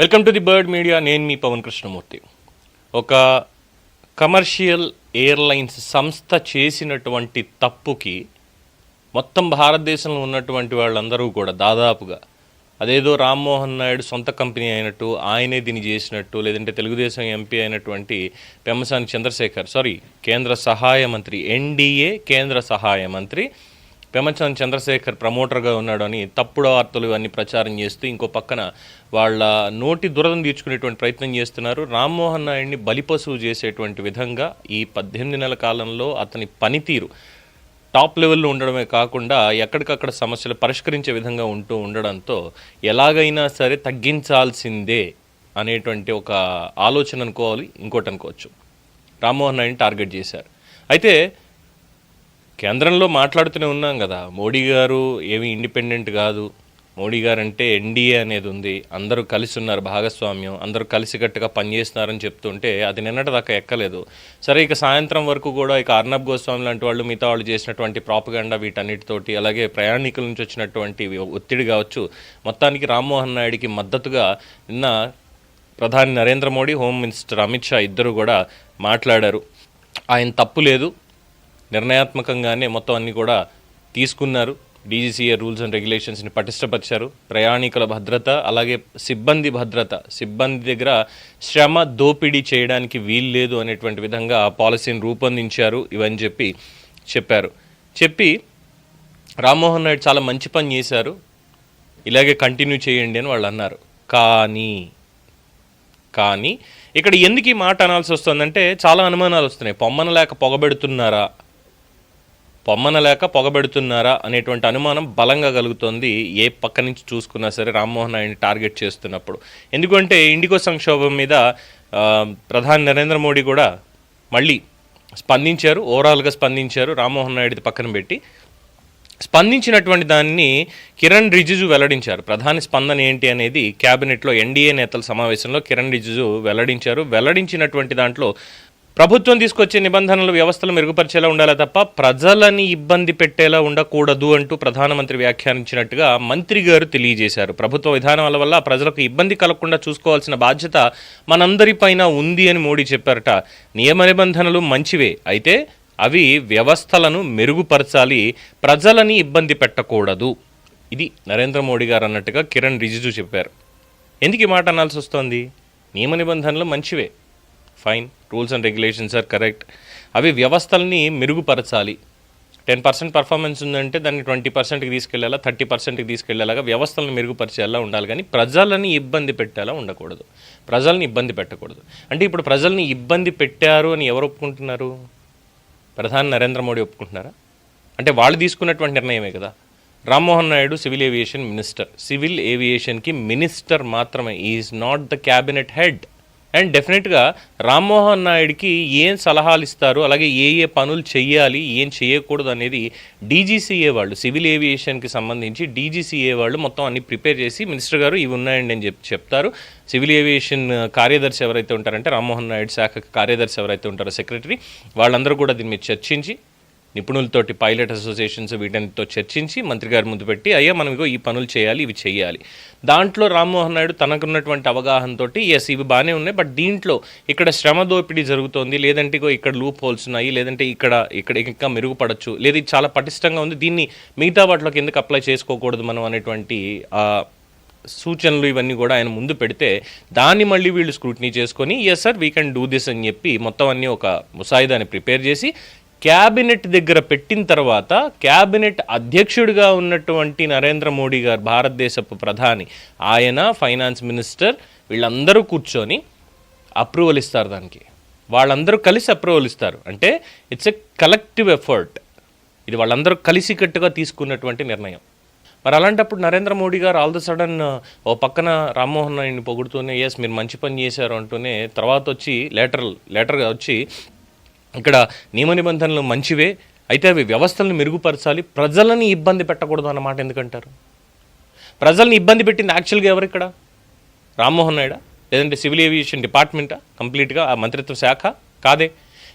Welcome to the bird media. నేను మీ పవన్ కృష్ణమూర్తి. ఒక కమర్షియల్ ఎయిర్లైన్స్ సంస్థ చేసినటువంటి తప్పుకి మొత్తం భారతదేశంలో ఉన్నటువంటి వాళ్ళందరూ కూడా దాదాపుగా అదేదో రామ్మోహన్ నాయుడు సొంత కంపెనీ అయినట్టు ఆయనే దీన్ని చేసినట్టు లేదంటే తెలుగుదేశం ఎంపీ అయినటువంటి పెమ్మసాని చంద్రశేఖర్ సారీ కేంద్ర సహాయ మంత్రి ఎన్డీఏ కేంద్ర సహాయ మంత్రి పెమ్మసాని చంద్రశేఖర్ ప్రమోటర్గా ఉన్నాడు అని తప్పుడు వార్తలు ఇవన్నీ ప్రచారం చేస్తూ ఇంకో పక్కన వాళ్ళ నోటి దురదం తీర్చుకునేటువంటి ప్రయత్నం చేస్తున్నారు. రామ్మోహన్ నాయుడిని బలిపశువు చేసేటువంటి విధంగా ఈ పద్దెనిమిది నెలల కాలంలో అతని పనితీరు టాప్ లెవెల్లో ఉండడమే కాకుండా ఎక్కడికక్కడ సమస్యలు పరిష్కరించే విధంగా ఉంటూ ఉండడంతో ఎలాగైనా సరే తగ్గించాల్సిందే అనేటువంటి ఒక ఆలోచన అనుకోవాలి. ఇంకోటి అనుకోవచ్చు. రామ్మోహన్ నాయుడిని టార్గెట్ చేశారు. అయితే కేంద్రంలో మాట్లాడుతూనే ఉన్నాం కదా. మోడీ గారు ఏమి ఇండిపెండెంట్ కాదు. మోడీ గారు అంటే ఎన్డీఏ అనేది ఉంది. అందరూ కలిసి ఉన్నారు భాగస్వామ్యం. అందరూ కలిసికట్టుగా పనిచేస్తున్నారని చెప్తుంటే అది నిన్నటి దాకా ఎక్కలేదు. సరే ఇక సాయంత్రం వరకు కూడా ఇక అర్ణబ్ గోస్వామి లాంటి వాళ్ళు మిగతా వాళ్ళు చేసినటువంటి ప్రాపగండా వీటన్నిటితోటి అలాగే ప్రయాణికుల నుంచి వచ్చినటువంటి ఒత్తిడి కావచ్చు మొత్తానికి రామ్మోహన్ నాయుడికి మద్దతుగా నిన్న ప్రధాని నరేంద్ర మోడీ హోమ్ మినిస్టర్ అమిత్ షా ఇద్దరు కూడా మాట్లాడారు. ఆయన తప్పు లేదు. నిర్ణయాత్మకంగానే మొత్తం అన్ని కూడా తీసుకున్నారు. డీజీసీఏ రూల్స్ అండ్ రెగ్యులేషన్స్ని పటిష్టపరిచారు. ప్రయాణికుల భద్రత అలాగే సిబ్బంది భద్రత. సిబ్బంది దగ్గర శ్రమ దోపిడీ చేయడానికి వీలు లేదు అనేటువంటి విధంగా ఆ పాలసీని రూపొందించారు ఇవని చెప్పి చెప్పారు. చెప్పి రామ్మోహన్ నాయుడు చాలా మంచి పని చేశారు. ఇలాగే కంటిన్యూ చేయండి అని వాళ్ళు అన్నారు. కానీ కానీ ఇక్కడ ఎందుకు ఈ మాట అనాల్సి వస్తుందంటే చాలా అనుమానాలు వస్తున్నాయి. పొమ్మన లేక పొగబెడుతున్నారా? పొమ్మనలేక పొగబెడుతున్నారా అనేటువంటి అనుమానం బలంగా కలుగుతోంది. ఏ పక్క నుంచి చూసుకున్నా సరే రామ్మోహన్ నాయుడిని టార్గెట్ చేస్తున్నప్పుడు. ఎందుకంటే ఇండిగో సంక్షోభం మీద ప్రధాని నరేంద్ర మోడీ కూడా మళ్ళీ స్పందించారు ఓవరాల్గా స్పందించారు రామ్మోహన్ నాయుడిది పక్కన పెట్టి. స్పందించినటువంటి దాన్ని కిరణ్ రిజిజు వెల్లడించారు. ప్రధాని స్పందన ఏంటి అనేది క్యాబినెట్లో ఎన్డీఏ నేతల సమావేశంలో కిరణ్ రిజిజు వెల్లడించారు. వెల్లడించినటువంటి దాంట్లో ప్రభుత్వం తీసుకొచ్చే నిబంధనలు వ్యవస్థలు మెరుగుపరిచేలా ఉండాలి తప్ప ప్రజలని ఇబ్బంది పెట్టేలా ఉండకూడదు అంటూ ప్రధానమంత్రి వ్యాఖ్యానించినట్టుగా మంత్రి గారు తెలియజేశారు. ప్రభుత్వ విధానాల వల్ల ప్రజలకు ఇబ్బంది కలగకుండా చూసుకోవాల్సిన బాధ్యత మనందరిపైన ఉంది అని మోడీ చెప్పారట. నియమ నిబంధనలు మంచివే అయితే అవి వ్యవస్థలను మెరుగుపరచాలి ప్రజలని ఇబ్బంది పెట్టకూడదు. ఇది నరేంద్ర మోడీ గారు అన్నట్టుగా కిరణ్ రిజిజు చెప్పారు. ఎందుకు ఈ మాట అనాల్సి వస్తోంది? నియమ నిబంధనలు మంచివే fine rules and regulations are correct అవి వ్యవస్థల్ని మెరుగుపరచాలి. టెన్ పర్సెంట్ పర్ఫార్మెన్స్ ఉందంటే దాన్ని ట్వంటీ పర్సెంట్కి తీసుకెళ్ళేలా థర్టీ పర్సెంట్కి తీసుకెళ్ళేలాగా వ్యవస్థలను మెరుగుపరిచేలా ఉండాలి. కానీ ప్రజలని ఇబ్బంది పెట్టేలా ఉండకూడదు. ప్రజల్ని ఇబ్బంది పెట్టకూడదు. అంటే ఇప్పుడు ప్రజల్ని ఇబ్బంది పెట్టారు అని ఎవరు ఒప్పుకుంటున్నారు? ప్రధాని నరేంద్ర మోడీ ఒప్పుకుంటున్నారా? అంటే వాళ్ళు తీసుకున్నటువంటి నిర్ణయమే కదా. Rammohan Naidu civil aviation minister. Civil ఏవియేషన్కి minister మాత్రమే. Is not the cabinet head and డెఫినెట్గా రామ్మోహన్ నాయుడికి ఏం సలహాలు ఇస్తారు అలాగే ఏ ఏ పనులు చేయాలి ఏం చేయకూడదు అనేది డీజీసీఏ వాళ్ళు సివిల్ ఏవియేషన్కి సంబంధించి డీజీసీఏ వాళ్ళు మొత్తం అన్ని ప్రిపేర్ చేసి మినిస్టర్ గారు ఇవి ఉన్నాయండి అని చెప్పి చెప్తారు. సివిల్ ఏవియేషన్ కార్యదర్శి ఎవరైతే ఉంటారంటే రామ్మోహన్ నాయుడు శాఖ కార్యదర్శి ఎవరైతే ఉంటారో సెక్రటరీ వాళ్ళందరూ కూడా దీని మీద చర్చించి నిపుణులతోటి పైలట్ అసోసియేషన్స్ వీటితో చర్చించి మంత్రి గారి ముందు పెట్టి అయ్యా మనం ఇగో ఈ పనులు చేయాలి ఇవి చేయాలి. దాంట్లో రామ్మోహన్ నాయుడు తనకున్నటువంటి అవగాహనతో ఎస్ ఇవి బాగానే ఉన్నాయి బట్ దీంట్లో ఇక్కడ శ్రమ దోపిడీ జరుగుతోంది లేదంటే ఇగో ఇక్కడ లూప్ హోల్స్ ఉన్నాయి లేదంటే ఇక్కడ ఇక్కడ ఇంకా మెరుగుపడచ్చు లేదు ఇది చాలా పటిష్టంగా ఉంది దీన్ని మిగతా వాటిలోకి ఎందుకు అప్లై చేసుకోకూడదు మనం? అనేటువంటి సూచనలు ఇవన్నీ కూడా ఆయన ముందు పెడితే దాన్ని మళ్ళీ వీళ్ళు స్క్రూటినీ చేసుకొని yes sir we can do this అని చెప్పి మొత్తం అన్నీ ఒక ముసాయిదాన్ని ప్రిపేర్ చేసి క్యాబినెట్ దగ్గర పెట్టిన తర్వాత క్యాబినెట్ అధ్యక్షుడిగా ఉన్నటువంటి నరేంద్ర మోడీ గారు భారతదేశపు ప్రధాని ఆయన ఫైనాన్స్ మినిస్టర్ వీళ్ళందరూ కూర్చొని అప్రూవల్ ఇస్తారు దానికి. వాళ్ళందరూ కలిసి అప్రూవల్ ఇస్తారు. అంటే ఇట్స్ ఎ కలెక్టివ్ ఎఫర్ట్ ఇది వాళ్ళందరూ కలిసికట్టుగా తీసుకున్నటువంటి నిర్ణయం. మరి అలాంటప్పుడు నరేంద్ర మోడీ గారు ఆల్ ద సడన్ ఓ పక్కన రామ్మోహన్ రాయుడిని పొగుడుతూనే ఎస్ మీరు మంచి పని చేశారు అంటూనే తర్వాత వచ్చి లేటర్ లేటర్గా వచ్చి ఇక్కడ నియమ నిబంధనలు మంచివే అయితే అవి వ్యవస్థలను మెరుగుపరచాలి ప్రజలని ఇబ్బంది పెట్టకూడదు అన్నమాట ఎందుకంటారు? ప్రజల్ని ఇబ్బంది పెట్టింది యాక్చువల్గా ఎవరు ఇక్కడ? రామ్మోహన్ నాయుడా? లేదంటే సివిల్ ఏవియేషన్ డిపార్ట్మెంటా? కంప్లీట్గా ఆ మంత్రిత్వ శాఖ? కాదే.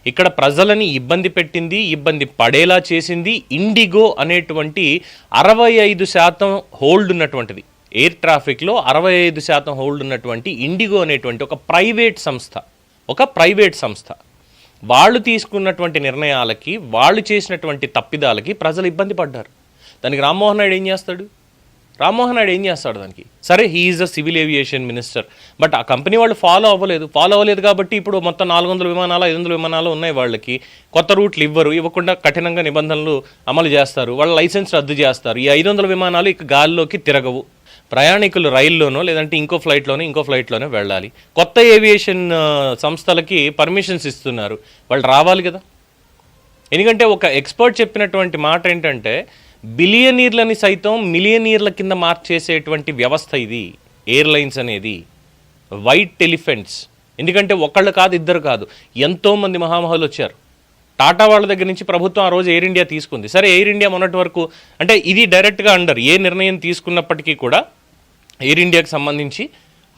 ఇక్కడ ప్రజలని ఇబ్బంది పెట్టింది ఇబ్బంది పడేలా చేసింది ఇండిగో అనేటువంటి అరవై ఐదు శాతం హోల్డ్ ఉన్నటువంటిది. ఎయిర్ ట్రాఫిక్లో అరవై ఐదు శాతం హోల్డ్ ఉన్నటువంటి ఇండిగో అనేటువంటి ఒక ప్రైవేట్ సంస్థ. ఒక ప్రైవేట్ సంస్థ. వాళ్ళు తీసుకున్నటువంటి నిర్ణయాలకి వాళ్ళు చేసినటువంటి తప్పిదాలకి ప్రజలు ఇబ్బంది పడ్డారు. దానికి రామ్మోహన్ నాయుడు ఏం చేస్తాడు? రామ్మోహన్ నాయుడు ఏం చేస్తాడు దానికి? సరే he's the civil aviation minister but ఆ కంపెనీ వాళ్ళు ఫాలో అవ్వలేదు. ఫాలో అవ్వలేదు కాబట్టి ఇప్పుడు మొత్తం నాలుగు వందల విమానాలు ఐదు వందల విమానాలు ఉన్నాయి వాళ్ళకి. కొత్త రూట్లు ఇవ్వరు ఇవ్వకుండా కఠినంగా నిబంధనలు అమలు చేస్తారు. వాళ్ళ లైసెన్స్ రద్దు చేస్తారు. ఈ ఐదు వందల విమానాలు ఇక గాల్లోకి తిరగవు. ప్రయాణికులు రైల్లోనో లేదంటే ఇంకో ఫ్లైట్లోనో ఇంకో ఫ్లైట్లోనో వెళ్ళాలి. కొత్త ఏవియేషన్ సంస్థలకి పర్మిషన్స్ ఇస్తున్నారు. వాళ్ళు రావాలి కదా. ఎందుకంటే ఒక ఎక్స్పర్ట్ చెప్పినటువంటి మాట ఏంటంటే బిలియనీర్లని సైతం మిలియనీర్ల కింద మార్చేసేటువంటి వ్యవస్థ ఇది. ఎయిర్లైన్స్ అనేది. White elephants. ఎందుకంటే ఒకళ్ళు కాదు ఇద్దరు కాదు. ఎంతోమంది మహామహులు వచ్చారు. టాటా వాళ్ళ దగ్గర నుంచి ప్రభుత్వం ఆ రోజు ఎయిర్ ఇండియా తీసుకుంది. సరే ఎయిర్ ఇండియా మొన్నటి వరకు అంటే ఇది డైరెక్ట్గా అండర్ ఏ నిర్ణయం తీసుకున్నప్పటికీ కూడా ఎయిర్ ఇండియాకి సంబంధించి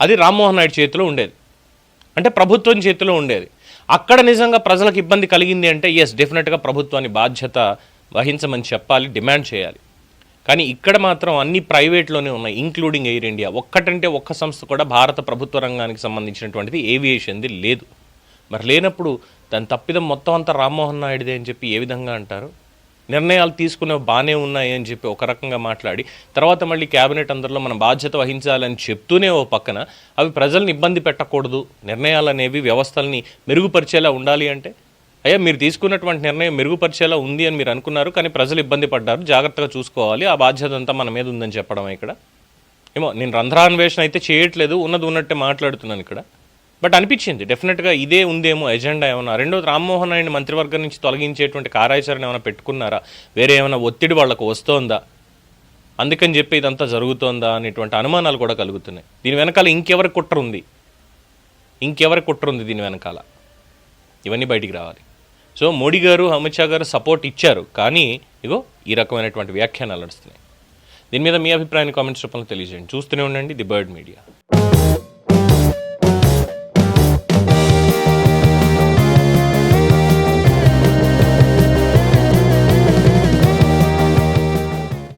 అది రామ్మోహన్ నాయుడు చేతిలో ఉండేది. అంటే ప్రభుత్వం చేతిలో ఉండేది. అక్కడ నిజంగా ప్రజలకు ఇబ్బంది కలిగింది అంటే ఎస్ డెఫినెట్గా ప్రభుత్వాన్ని బాధ్యత వహించమని చెప్పాలి డిమాండ్ చేయాలి. కానీ ఇక్కడ మాత్రం అన్ని ప్రైవేట్లోనే ఉన్నాయి ఇంక్లూడింగ్ ఎయిర్ ఇండియా. ఒక్కటంటే ఒక్క సంస్థ కూడా భారత ప్రభుత్వ రంగానికి సంబంధించినటువంటిది ఏవియేషన్ది లేదు. మరి లేనప్పుడు దాని తప్పిదం మొత్తం అంతా రామ్మోహన్ నాయుడుదే అని చెప్పి ఏ విధంగా అంటారు? నిర్ణయాలు తీసుకునే బాగానే ఉన్నాయి అని చెప్పి ఒక రకంగా మాట్లాడి తర్వాత మళ్ళీ క్యాబినెట్ అందరిలో మనం బాధ్యత వహించాలని చెప్తూనే ఓ పక్కన అవి ప్రజల్ని ఇబ్బంది పెట్టకూడదు నిర్ణయాలు అనేవి వ్యవస్థల్ని మెరుగుపరిచేలా ఉండాలి అంటే? అయ్యా మీరు తీసుకున్నటువంటి నిర్ణయం మెరుగుపరిచేలా ఉంది అని మీరు అనుకున్నారు కానీ ప్రజలు ఇబ్బంది పడ్డారు జాగ్రత్తగా చూసుకోవాలి ఆ బాధ్యత అంతా మన మీద ఉందని చెప్పడం ఇక్కడ? ఏమో నేను రంధ్రాన్వేషణ అయితే చేయట్లేదు ఉన్నది ఉన్నట్టే మాట్లాడుతున్నాను ఇక్కడ. బట్ అనిపించింది. డెఫినెట్గా ఇదే ఉందేమో ఎజెండా ఏమైనా రెండోది రామ్మోహన్ నాయుడు మంత్రివర్గం నుంచి తొలగించేటువంటి కార్యాచరణ ఏమైనా పెట్టుకున్నారా? వేరే ఏమైనా ఒత్తిడి వాళ్ళకు వస్తోందా? అందుకని చెప్పి ఇదంతా జరుగుతోందా అనేటువంటి అనుమానాలు కూడా కలుగుతున్నాయి. దీని వెనకాల ఇంకెవరి కుట్ర ఉంది? ఇంకెవరి కుట్ర ఉంది దీని వెనకాల? ఇవన్నీ బయటికి రావాలి. సో మోడీ గారు అమిత్ షా గారు సపోర్ట్ ఇచ్చారు. కానీ ఇగో ఈ రకమైనటువంటి వ్యాఖ్యానాలు నడుస్తున్నాయి. దీని మీద మీ అభిప్రాయాన్ని కామెంట్స్ రూపంలో తెలియజేయండి. చూస్తూనే ఉండండి ది బర్డ్ మీడియా.